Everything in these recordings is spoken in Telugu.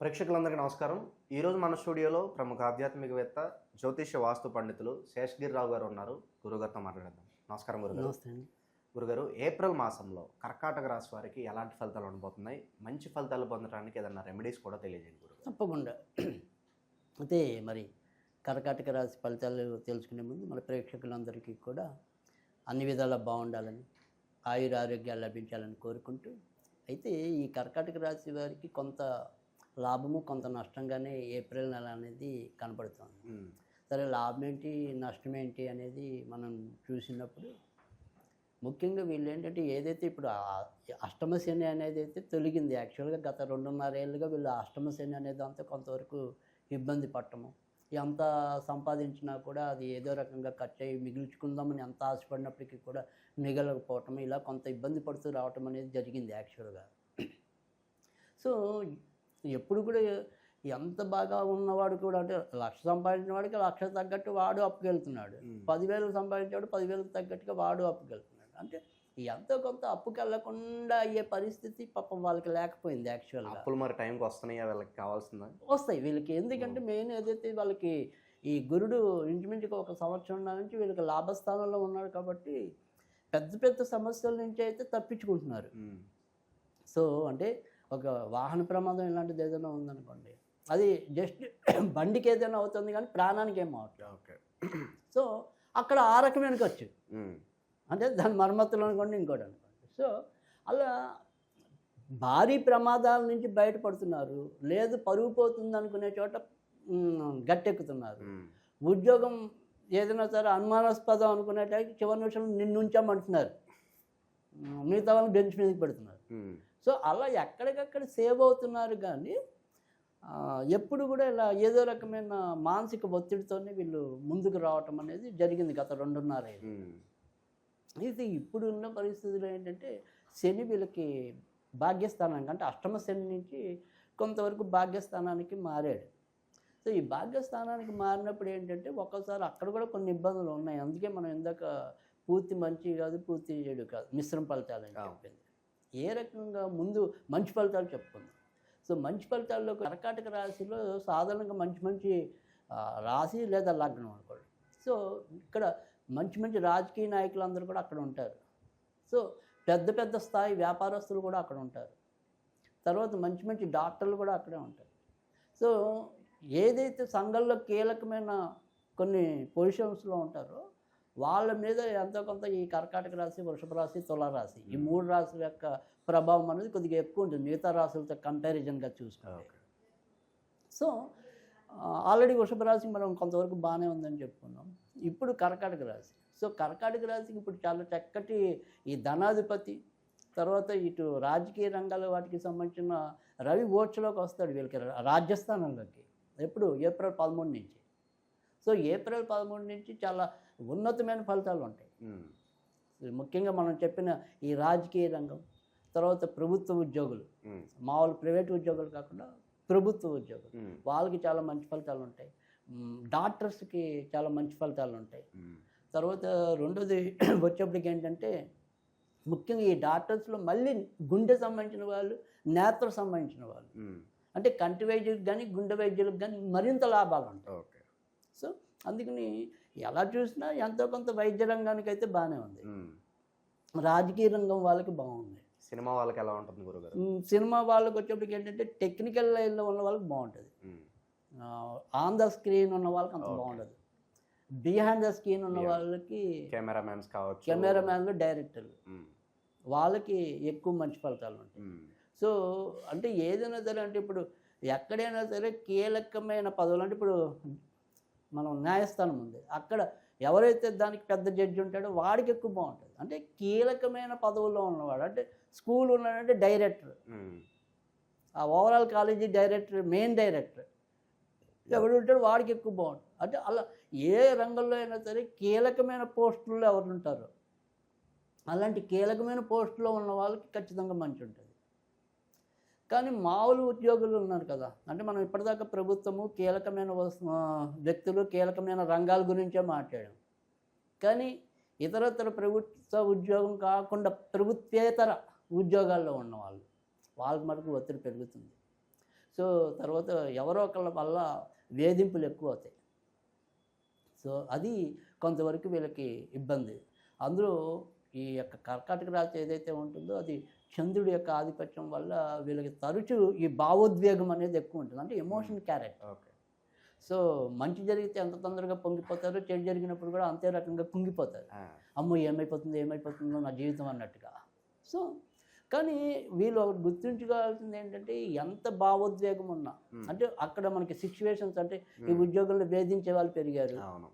ప్రేక్షకులందరికీ నమస్కారం. ఈరోజు మన స్టూడియోలో ప్రముఖ ఆధ్యాత్మికవేత్త జ్యోతిష్య వాస్తు పండితులు శేషగిరిరావు గారు ఉన్నారు. గురుగారితో మాట్లాడదాం నమస్కారం గురుగారు. నమస్తే అండి. గురుగారు ఏప్రిల్ మాసంలో కర్కాటక రాశి వారికి ఎలాంటి ఫలితాలు ఉండబోతున్నాయి? మంచి ఫలితాలు పొందడానికి ఏదైనా రెమెడీస్ కూడా తెలియజేయండి గురుగారు. తప్పకుండా. అయితే మరి కర్కాటక రాశి ఫలితాలు తెలుసుకునే ముందు మన ప్రేక్షకులందరికీ కూడా అన్ని విధాలా బాగుండాలని ఆయుర ఆరోగ్యాలు లభించాలని కోరుకుంటూ అయితే ఈ కర్కాటక రాశి వారికి కొంత లాభము కొంత నష్టంగానే ఏప్రిల్ నెల అనేది కనపడుతుంది. సరే లాభం ఏంటి నష్టం ఏంటి అనేది మనం చూసినప్పుడు ముఖ్యంగా వీళ్ళు ఏంటంటే ఏదైతే ఇప్పుడు అష్టమ శని అనేది అయితే తొలగింది. యాక్చువల్గా గత రెండున్నర ఏళ్ళుగా వీళ్ళు అష్టమ శని అనేది అంతా కొంతవరకు ఇబ్బంది పట్టము ఎంత సంపాదించినా కూడా అది ఏదో రకంగా ఖర్చు అయ్యి మిగిల్చుకుందామని ఎంత ఆశపడినప్పటికీ కూడా మిగలకపోవటం ఇలా కొంత ఇబ్బంది పడుతూ రావటం అనేది జరిగింది యాక్చువల్గా. సో ఎప్పుడు కూడా ఎంత బాగా ఉన్నవాడు కూడా అంటే లక్ష సంపాదించిన వాడికి లక్ష తగ్గట్టు వాడు అప్పుకెళ్తున్నాడు. పదివేలు సంపాదించాడు పదివేలకు తగ్గట్టుగా వాడు అప్పుకెళ్తున్నాడు. అంటే ఎంతో కొంత అప్పుకి వెళ్ళకుండా అయ్యే పరిస్థితి పాపం వాళ్ళకి లేకపోయింది యాక్చువల్గా అప్పులు మరి టైంకి వస్తున్నాయా? వీళ్ళకి కావాల్సిందా? వస్తాయి. వీళ్ళకి ఎందుకంటే మెయిన్ ఏదైతే వాళ్ళకి ఈ గురుడు ఇంచుమించుగా ఒక సంవత్సరం నుంచి వీళ్ళకి లాభస్థానంలో ఉన్నాడు కాబట్టి పెద్ద పెద్ద సమస్యల నుంచి అయితే తప్పించుకుంటున్నారు. సో అంటే ఒక వాహన ప్రమాదం ఇలాంటిది ఏదైనా ఉందనుకోండి అది జస్ట్ బండికి ఏదైనా అవుతుంది కానీ ప్రాణానికి ఏం అవట్లేదు ఓకే. సో అక్కడ ఆ రకమైన ఖర్చు. అంటే దాని మరమ్మతులు అనుకోండి ఇంకోటి అనుకోండి. సో అలా భారీ ప్రమాదాల నుంచి బయటపడుతున్నారు లేదు పరుగు పోతుంది అనుకునే చోట గట్టెక్కుతున్నారు. ఉద్యోగం ఏదైనా సరే అనుమానాస్పదం అనుకునేటైతే చివరి నిమిషం నిన్ను ఉంచామంటున్నారు మ్, మిగతా వాళ్ళని బెంచ్ మీదకి పెడుతున్నారు. సో అలా ఎక్కడికక్కడ సేవ్ అవుతున్నారు కానీ ఎప్పుడు కూడా ఇలా ఏదో రకమైన మానసిక ఒత్తిడితోనే వీళ్ళు ముందుకు రావటం అనేది జరిగింది గత రెండున్నర అయితే ఇప్పుడున్న పరిస్థితులు ఏంటంటే శని వీళ్ళకి భాగ్యస్థానానికి అంటే అష్టమ శని నుంచి కొంతవరకు భాగ్యస్థానానికి మారాడు. సో ఈ భాగ్యస్థానానికి మారినప్పుడు ఏంటంటే ఒక్కోసారి అక్కడ కూడా కొన్ని ఇబ్బందులు ఉన్నాయి. అందుకే మనం ఇందాక పూర్తి మంచి కాదు పూర్తి చెడు కాదు మిశ్రమ ఫలితాలు అని అవును. చెప్పింది. ఏ రకంగా ముందు మంచి ఫలితాలు చెప్పుకుందాం. సో మంచి ఫలితాల్లో కర్కాటక రాశిలో సాధారణంగా మంచి మంచి రాశి లేదా లగ్నం అనుకోండి. సో ఇక్కడ మంచి మంచి రాజకీయ నాయకులందరూ కూడా అక్కడ ఉంటారు. సో పెద్ద పెద్ద స్థాయి వ్యాపారస్తులు కూడా అక్కడ ఉంటారు. తర్వాత మంచి మంచి డాక్టర్లు కూడా అక్కడే ఉంటారు. సో ఏదైతే సంఘంలో కీలకమైన కొన్ని పొజిషన్స్లో ఉంటారో వాళ్ళ మీద ఎంతో కొంత ఈ కర్కాటక రాశి వృషభ రాశి తులారాశి. ఈ మూడు రాశుల యొక్క ప్రభావం అనేది కొద్దిగా ఎక్కువ ఉంటుంది. మిగతా రాశులతో కంపారిజన్గా చూసుకుంటే. ఓకే. సో ఆల్రెడీ వృషభ రాశి మనం కొంతవరకు బాగానే ఉందని చెప్పుకున్నాం. ఇప్పుడు కర్కాటక రాశి. సో కర్కాటక రాశికి ఇప్పుడు చాలా చక్కటి ఈ ధనాధిపతి తర్వాత ఇటు రాజకీయ రంగాల వాటికి సంబంధించిన రవి ఓట్స్లోకి వస్తాడు వీళ్ళకి రాజ్యస్థానంలోకి ఎప్పుడు? ఏప్రిల్ పదమూడు నుంచి. సో ఏప్రిల్ పదమూడు నుంచి చాలా ఉన్నతమైన ఫలితాలు ఉంటాయి. ముఖ్యంగా మనం చెప్పిన ఈ రాజకీయ రంగం తర్వాత ప్రభుత్వ ఉద్యోగులు మామూలు ప్రైవేట్ ఉద్యోగులు కాకుండా ప్రభుత్వ ఉద్యోగులు. వాళ్ళకి చాలా మంచి ఫలితాలు ఉంటాయి. డాక్టర్స్కి చాలా మంచి ఫలితాలు ఉంటాయి. తర్వాత రెండోది వచ్చేప్పటికి ఏంటంటే ముఖ్యంగా ఈ డాక్టర్స్లో మళ్ళీ గుండె సంబంధించిన వాళ్ళు నేత్ర సంబంధించిన వాళ్ళు. అంటే కంటి వైద్యులకు కానీ గుండె వైద్యులకు కానీ మరింత లాభాలు ఉంటాయి. ఓకే. సో అందుకని ఎలా చూసినా ఎంతో కొంత వైద్య రంగానికి అయితే బాగానే ఉంది. రాజకీయ రంగం వాళ్ళకి బాగుంది. సినిమా వాళ్ళకి ఎలా ఉంటుంది గురుగారు? సినిమా వాళ్ళకి వచ్చేప్పటికి ఏంటంటే టెక్నికల్ లైన్లో ఉన్న వాళ్ళకి బాగుంటుంది. ఆన్ ద స్క్రీన్ ఉన్న వాళ్ళకి అంత. బాగుండదు. బిహైండ్ ద స్క్రీన్ ఉన్న. వాళ్ళకి కెమెరామ్యాన్స్ కావచ్చు. కెమెరామ్యాన్లు డైరెక్టర్లు. వాళ్ళకి ఎక్కువ మంచి ఫలితాలు ఉంటాయి. సో అంటే ఏదైనా సరే అంటే ఇప్పుడు ఎక్కడైనా సరే కీలకమైన పదవులు అంటే ఇప్పుడు మనం న్యాయస్థానం ఉంది. అక్కడ ఎవరైతే దానికి పెద్ద జడ్జి ఉంటాడో వాడికి ఎక్కువ బాగుంటుంది. అంటే కీలకమైన పదవుల్లో ఉన్నవాడు అంటే స్కూల్ ఉన్నాడంటే డైరెక్టర్. ఆ overall college director main director. ఎవడు ఉంటాడో వాడికి ఎక్కువ బాగుంటుంది. అంటే అలా ఏ రంగంలో అయినా సరే కీలకమైన పోస్టుల్లో ఎవరు ఉంటారో? అలాంటి కీలకమైన పోస్టులో ఉన్న వాళ్ళకి ఖచ్చితంగా మంచి ఉంటుంది. కానీ మామూలు ఉద్యోగులు ఉన్నారు కదా. అంటే మనం ఇప్పటిదాకా ప్రభుత్వము కీలకమైన వ్యక్తులు కీలకమైన రంగాల గురించే మాట్లాడాం. కానీ ఇతరతర ప్రభుత్వ ఉద్యోగం కాకుండా ప్రభుత్వేతర ఉద్యోగాల్లో ఉన్నవాళ్ళు వాళ్ళకి మటుకు ఒత్తిడి పెరుగుతుంది. సో తర్వాత ఎవరో ఒకళ్ళ వల్ల వేధింపులు ఎక్కువ అవుతాయి. సో అది కొంతవరకు వీళ్ళకి ఇబ్బంది. అందులో ఈ యొక్క కర్కాటక రాశి ఏదైతే ఉంటుందో అది చంద్రుడి యొక్క ఆధిపత్యం వల్ల వీళ్ళకి తరచూ ఈ భావోద్వేగం అనేది ఎక్కువ ఉంటుంది. అంటే ఎమోషన్ క్యారెక్ట్ ఓకే సో మంచి జరిగితే ఎంత తొందరగా పొంగిపోతారో చెడు జరిగినప్పుడు కూడా అంతే రకంగా కుంగిపోతారు అమ్మో ఏమైపోతుందో ఏమైపోతుందో నా జీవితం అన్నట్టుగా. సో కానీ వీళ్ళు ఒకటి గుర్తుంచుకోవాల్సింది ఏంటంటే ఎంత భావోద్వేగం ఉన్నా ఉమ్, అంటే అక్కడ మనకి సిచ్యువేషన్స్ అంటే ఈ ఉమ్, ఉద్యోగంలో వేధించే వాళ్ళు పెరిగారు. అవును.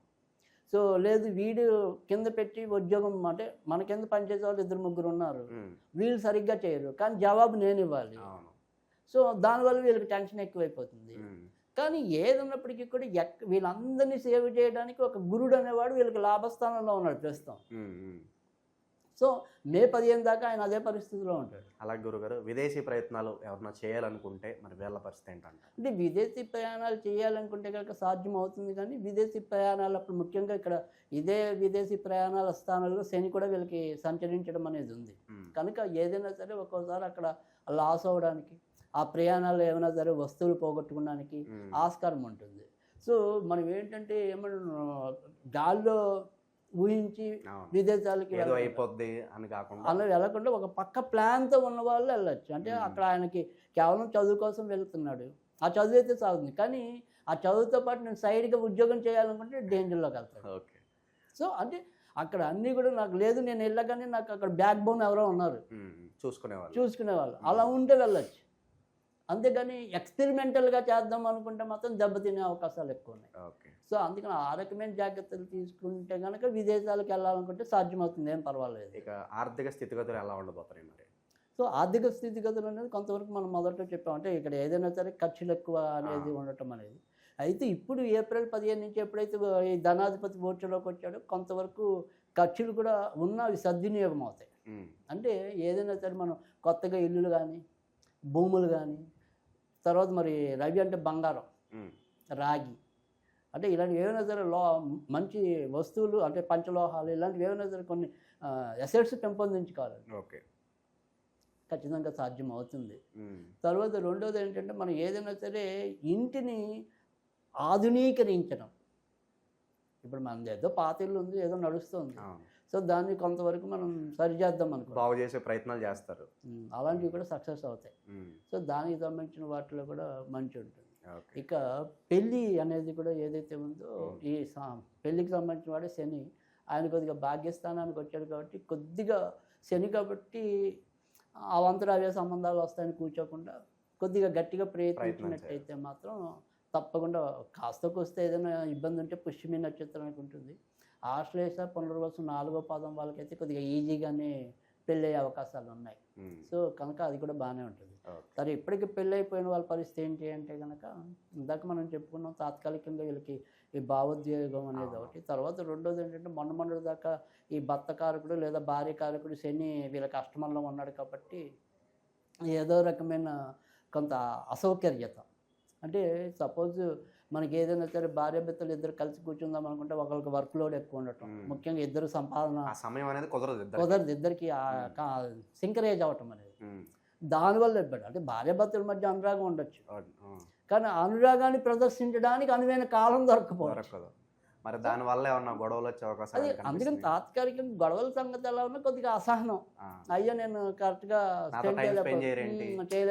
సో లేదు వీడు కింద పెట్టి ఉద్యోగం అంటే మన కింద పనిచేసే వాళ్ళు ఇద్దరు ముగ్గురు ఉన్నారు. వీళ్ళు సరిగ్గా చేయరు. కానీ జవాబు నేను ఇవ్వాలి. సో దానివల్ల వీళ్ళకి టెన్షన్ ఎక్కువైపోతుంది. కానీ ఏదన్నప్పటికీ కూడా ఎక్ వీళ్ళందరినీ సేవ్ చేయడానికి ఒక గురుడు అనేవాడు వీళ్ళకి లాభస్థానంలో ఉన్నాడు ప్రస్తుతం. సో మే పదిహేను దాకా ఆయన అదే పరిస్థితిలో ఉంటాడు. అలాగే గురుగారు విదేశీ ప్రయత్నాలు ఎవరన్నా చేయాలనుకుంటే మరి వీళ్ళ పరిస్థితి ఏంటంట అంటే విదేశీ ప్రయాణాలు చేయాలనుకుంటే కనుక సాధ్యం అవుతుంది కానీ విదేశీ ప్రయాణాలు అప్పుడు ముఖ్యంగా ఇక్కడ ఇదే విదేశీ ప్రయాణాల స్థానంలో శని కూడా వీళ్ళకి సంచరించడం అనేది ఉంది. కనుక ఏదైనా సరే ఒక్కోసారి అక్కడ లాస్ అవ్వడానికి ఆ ప్రయాణాల్లో ఏమైనా సరే వస్తువులు పోగొట్టుకోవడానికి ఆస్కారం ఉంటుంది. సో మనం ఏంటంటే ఏమన్నా గాల్లో ఊహించి విదేశాలకి ఏదో అయిపోద్ది అని కాకుండా. అలా వెళ్ళకుండా ఒక పక్క ప్లాన్తో ఉన్న వాళ్ళు వెళ్ళొచ్చు. అంటే. అక్కడ ఆయనకి కేవలం చదువు కోసం వెళ్తున్నాడు. ఆ చదువు అయితే సాగుతుంది. కానీ ఆ చదువుతో పాటు నేను సైడ్గా ఉద్యోగం చేయాలనుకుంటే డేంజర్లోకి వెళ్తాడు. ఓకే. సో అంటే అక్కడ అన్నీ కూడా నాకు లేదు నేను వెళ్ళగానే నాకు అక్కడ బ్యాక్ బోన్ ఎవరో ఉన్నారు. చూసుకునేవాళ్ళు. చూసుకునే వాళ్ళు అలా ఉంటే వెళ్ళొచ్చు. అంతేగాని ఎక్స్పెరిమెంటల్గా చేద్దాం అనుకుంటే మాత్రం దెబ్బతినే అవకాశాలు ఎక్కువ ఉన్నాయి ఓకే. సో అందుకని ఆ రకమైన జాగ్రత్తలు తీసుకుంటే కనుక విదేశాలకు వెళ్ళాలనుకుంటే సాధ్యమవుతుంది. ఏం పర్వాలేదు. ఇక ఆర్థిక స్థితిగతులు ఎలా ఉండబోతున్నాయి మరి? సో ఆర్థిక స్థితిగతులు అనేది కొంతవరకు మనం మొదట్లో చెప్పాం. అంటే ఇక్కడ ఏదైనా సరే ఖర్చులు ఎక్కువ అనేది. ఉండటం అనేది. అయితే ఇప్పుడు ఏప్రిల్ పదిహేను నుంచి ఎప్పుడైతే ఈ ధనాధిపతి ఓట్లోకి వచ్చాడో కొంతవరకు ఖర్చులు కూడా ఉన్న అవి సద్వినియోగం అవుతాయి. అంటే ఏదైనా సరే మనం కొత్తగా ఇల్లులు కానీ భూములు కానీ తర్వాత మరి రవి అంటే బంగారం. రాగి. అంటే ఇలాంటి ఏమైనా సరే లో మంచి వస్తువులు అంటే పంచలోహాలు ఇలాంటివి ఏమైనా సరే కొన్ని ఎసెట్స్ పెంపొందించుకోవాలి ఓకే. ఖచ్చితంగా సాధ్యం అవుతుంది. తర్వాత రెండోది ఏంటంటే మనం ఏదైనా సరే ఇంటిని ఆధునీకరించడం. ఇప్పుడు మనది ఏదో పాత ఇల్లు ఉంది ఏదో నడుస్తుంది. సో దాన్ని కొంతవరకు మనం సరిచేద్దాం అనుకో బాగు చేసే ప్రయత్నాలు చేస్తారు. అలాంటివి కూడా సక్సెస్ అవుతాయి. సో దానికి సంబంధించిన వాటిలో కూడా మంచి ఉంటుంది. ఇక పెళ్ళి అనేది కూడా ఏదైతే ఉందో. ఈ పెళ్ళికి సంబంధించిన వాడే శని. ఆయన కొద్దిగా భాగ్యస్థానానికి వచ్చాడు కాబట్టి కొద్దిగా శని కాబట్టి అవంతరా అవే సంబంధాలు వస్తాయని కూర్చోకుండా కొద్దిగా గట్టిగా ప్రయత్నించినట్టయితే మాత్రం తప్పకుండా కాస్తకు వస్తే ఏదైనా ఇబ్బంది ఉంటే పుష్యమి నక్షత్రానికి ఉంటుంది ఆశ్లేష పునర్వసు నాలుగో పాదం వాళ్ళకైతే కొద్దిగా ఈజీగానే పెళ్ళి అయ్యే అవకాశాలు ఉన్నాయి. ఉమ్, సో కనుక అది కూడా బాగానే ఉంటుంది. సరే ఇప్పటికి పెళ్ళి అయిపోయిన వాళ్ళ పరిస్థితి ఏంటి అంటే కనుక ఇందాక మనం చెప్పుకున్నాం తాత్కాలికంగా వీళ్ళకి ఈ భావోద్వేగం అనేది అవును. ఒకటి. తర్వాత రెండోది ఏంటంటే మొన్న మొన్నటి దాకా ఈ భర్త కారకుడు లేదా భార్య కారకుడు శని వీళ్ళకి అష్టమంలో ఉన్నాడు కాబట్టి ఏదో రకమైన కొంత అసౌకర్యత. అంటే సపోజ్ మనకి ఏదైనా సరే భార్య భర్తలు ఇద్దరు కలిసి కూర్చుందాం అనుకుంటే ఒకరికి వర్క్ లోడ్ ఎక్కువ ఉండటం. ముఖ్యంగా ఇద్దరు సంపాదన సమయం అనేది కుదరదు ఇద్దరికి. కుదరదు. ఇద్దరికి. సింకరేజ్ అవటం అనేది. దానివల్ల ఇబ్బంది అంటే భార్యాభర్తల మధ్య అనురాగం ఉండొచ్చు. కానీ అనురాగాన్ని ప్రదర్శించడానికి అనువైన కాలం దొరకపోవచ్చు మరి దాని వల్ల ఏమన్నా గొడవలు వచ్చే కనిపిస్తున్నాయా? అందుకని తాత్కాలికంగా గొడవల సంగతి ఎలా ఉన్నా కొద్దిగా అసహనం. అయ్యో నేను కరెక్ట్గా నాతో టైం స్పెండ్ చేయరేంటి?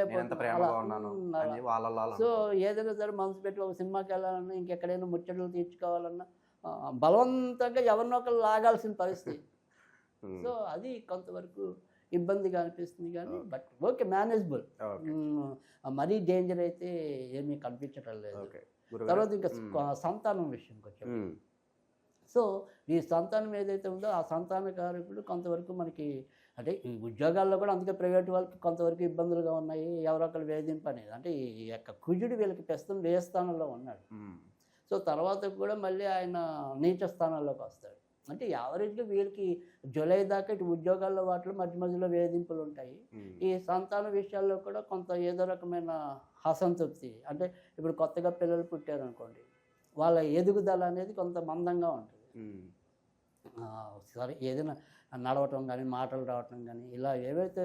నేను ఎంత ప్రేమగా ఉన్నాను అని వాళ్ళ వాళ్ళ సో ఏదైనా సరే మనసు పెట్టి ఒక సినిమాకి వెళ్ళాలన్నా ఇంకెక్కడైనా ముచ్చట్లు తీర్చుకోవాలన్నా బలవంతంగా ఎవరినో ఒకరు లాగాల్సిన పరిస్థితి. సో అది కొంతవరకు ఇబ్బందిగా అనిపిస్తుంది కానీ. బట్ ఓకే మేనేజబుల్ మరీ డేంజర్ అయితే ఏమీ కనిపించటం లేదు. తర్వాత ఇంకా సంతానం విషయంకి వచ్చాం. సో ఈ సంతానం ఏదైతే ఉందో ఆ సంతాన కారకుడు కొంతవరకు మనకి అంటే ఈ ఉద్యోగాల్లో కూడా అందుకే ప్రైవేట్ వాళ్ళకి కొంతవరకు ఇబ్బందులుగా ఉన్నాయి. ఎవరో ఒకరు వేధింపు అనేది అంటే ఈ యొక్క కుజుడు వీళ్ళకి ప్రస్తుతం వ్యయ స్థానంలో ఉన్నాడు సో తర్వాత కూడా మళ్ళీ ఆయన నీచ స్థానాల్లోకి వస్తాడు. అంటే యావరేజ్గా వీళ్ళకి జూలై దాకా ఇటు ఉద్యోగాల్లో వాటిలో మధ్య మధ్యలో వేధింపులు ఉంటాయి. ఈ సంతాన విషయాల్లో కూడా కొంత ఏదో రకమైన అసంతృప్తి. అంటే ఇప్పుడు కొత్తగా పిల్లలు పుట్టారనుకోండి వాళ్ళ ఎదుగుదల అనేది కొంత మందంగా ఉంటుంది. సరే ఏదైనా నడవటం కానీ మాటలు రావటం కానీ ఇలా ఏవైతే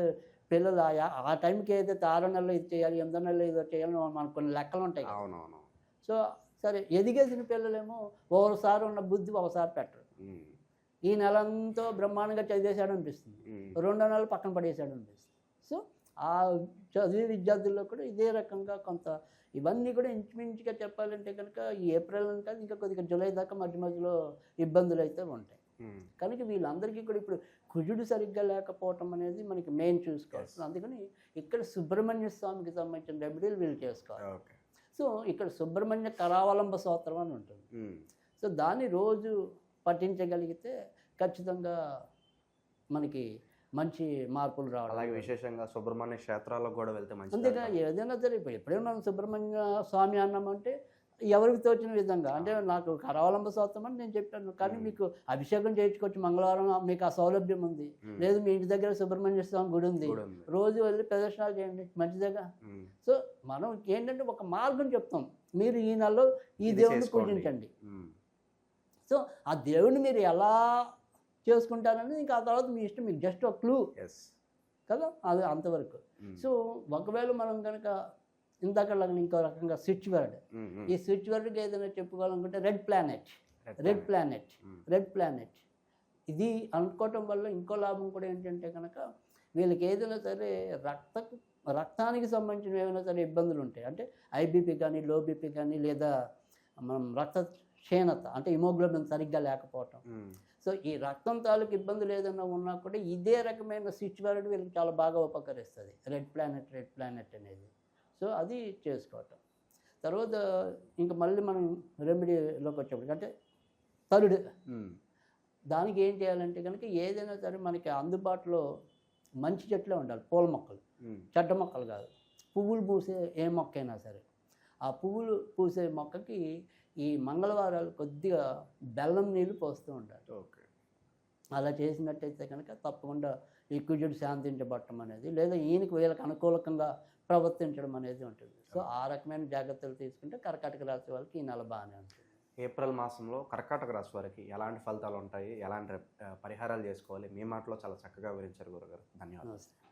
పిల్లలు ఆ టైంకి ఏదైతే ఆరో నెలలో ఇది చేయాలి ఎనిమిదో నెలలో ఇది చేయాలి మనకు కొన్ని లెక్కలు ఉంటాయి సో సరే ఎదిగేసిన పిల్లలేమో ఒకసారి ఉన్న బుద్ధి ఒకసారి పెట్టరు. ఈ నెలంతా బ్రహ్మాండంగా చదివేశాడు అనిపిస్తుంది రెండో నెలలు పక్కన పడేశాడు అనిపిస్తుంది సో ఆ చదివే విద్యార్థుల్లో కూడా ఇదే రకంగా కొంత ఇవన్నీ కూడా ఇంచుమించుగా చెప్పాలంటే కనుక ఈ ఏప్రిల్ అంటే ఇంకా కొద్దిగా జూలై దాకా మధ్య మధ్యలో ఇబ్బందులు అయితే ఉంటాయి. కనుక వీళ్ళందరికీ కూడా ఇప్పుడు కుజుడు సరిగ్గా లేకపోవటం అనేది మనకి మెయిన్ చూసుకోవాలి Yes. అందుకని ఇక్కడ సుబ్రహ్మణ్య స్వామికి సంబంధించిన రెమెడీలు వీళ్ళు చేసుకోవాలి. సో ఇక్కడ సుబ్రహ్మణ్య కరావలంబ స్తోత్రం అని ఉంటుంది. సో దాన్ని రోజు పఠించగలిగితే ఖచ్చితంగా మనకి మంచి మార్పులు రావడం. అలాగే విశేషంగా సుబ్రహ్మణ్య క్షేత్రాలకు కూడా వెళ్తే మంచిది అంతేగా. ఏదైనా సరే ఇప్పుడు ఎప్పుడైనా మనం సుబ్రహ్మణ్య స్వామి అన్నామంటే ఎవరికి తోచిన విధంగా అంటే నాకు కరావలంబ స్తోత్రం అని నేను చెప్పాను కానీ. మీకు అభిషేకం చేయించుకోవచ్చు మంగళవారం మీకు ఆ సౌలభ్యం ఉంది. లేదు మీ ఇంటి దగ్గర సుబ్రహ్మణ్య స్వామి గుడి ఉంది. రోజు వెళ్ళి ప్రదర్శనలు చేయండి మంచిదేగా సో మనం ఏంటంటే ఒక మార్గం చెప్తాం. మీరు ఈ నెలలో ఈ దేవుడిని. పూజించండి. సో ఆ దేవుడిని మీరు ఎలా చేసుకుంటారని ఇంకా ఆ తర్వాత మీ ఇష్టం మీకు జస్ట్ ఒక క్లూ yes. కదా? అది అంతవరకు. ఉమ్, సో ఒకవేళ మనం కనుక ఇందాక ఇంకో రకంగా స్విచ్ వర్డ్ ఉమ్, ఉమ్, ఈ స్విచ్ వర్డ్కి ఏదైనా చెప్పుకోవాలనుకుంటే red planet red. Planet red planet ఇది అనుకోవటం వల్ల ఇంకో లాభం కూడా ఏంటంటే కనుక వీళ్ళకి ఏదైనా సరే రక్త రక్తానికి సంబంధించిన ఏమైనా సరే ఇబ్బందులు ఉంటాయి. అంటే ఐబీపీ కానీ లో బీపీ కానీ లేదా మనం రక్త క్షీణత అంటే హిమోగ్లోబిన్ సరిగ్గా లేకపోవటం. సో ఈ రక్తం తాలూకు ఇబ్బందులు ఏదైనా ఉన్నా కూడా ఇదే రకమైన స్విచ్ వర్డ్ వీళ్ళకి చాలా బాగా ఉపకరిస్తుంది. రెడ్ ప్లానెట్ రెడ్ ప్లానెట్ అనేది. సో అది చేసుకోవటం. తర్వాత ఇంకా మళ్ళీ మనం రెమెడీలోకి వచ్చేప్పటికి అంటే ఉమ్, దానికి ఏం చేయాలంటే కనుక ఏదైనా సరే మనకి అందుబాటులో మంచి చెట్లే ఉండాలి. పూల మొక్కలు. చెడ్డ మొక్కలు కాదు. పువ్వులు పూసే ఏ మొక్క అయినా సరే. ఆ పువ్వులు పూసే మొక్కకి ఈ మంగళవారాలు కొద్దిగా బెల్లం నీళ్ళు పోస్తూ ఉండాలి ఓకే. అలా చేసినట్టయితే కనుక తప్పకుండా ఈ కుజుడు శాంతించబడటం అనేది లేదా ఈయనకి వీళ్ళకి అనుకూలకంగా ప్రవర్తించడం అనేది ఉంటుంది. సో ఆ రకమైన జాగ్రత్తలు తీసుకుంటే కర్కాటక రాశి వాళ్ళకి ఈ నెల బాగానే ఉంటుంది. ఏప్రిల్ మాసంలో కర్కాటక రాశి వారికి ఎలాంటి ఫలితాలు ఉంటాయి? ఎలాంటి పరిహారాలు చేసుకోవాలి? మీ మాటలో చాలా చక్కగా వివరించారు గురుగారు. ధన్యవాదాలు.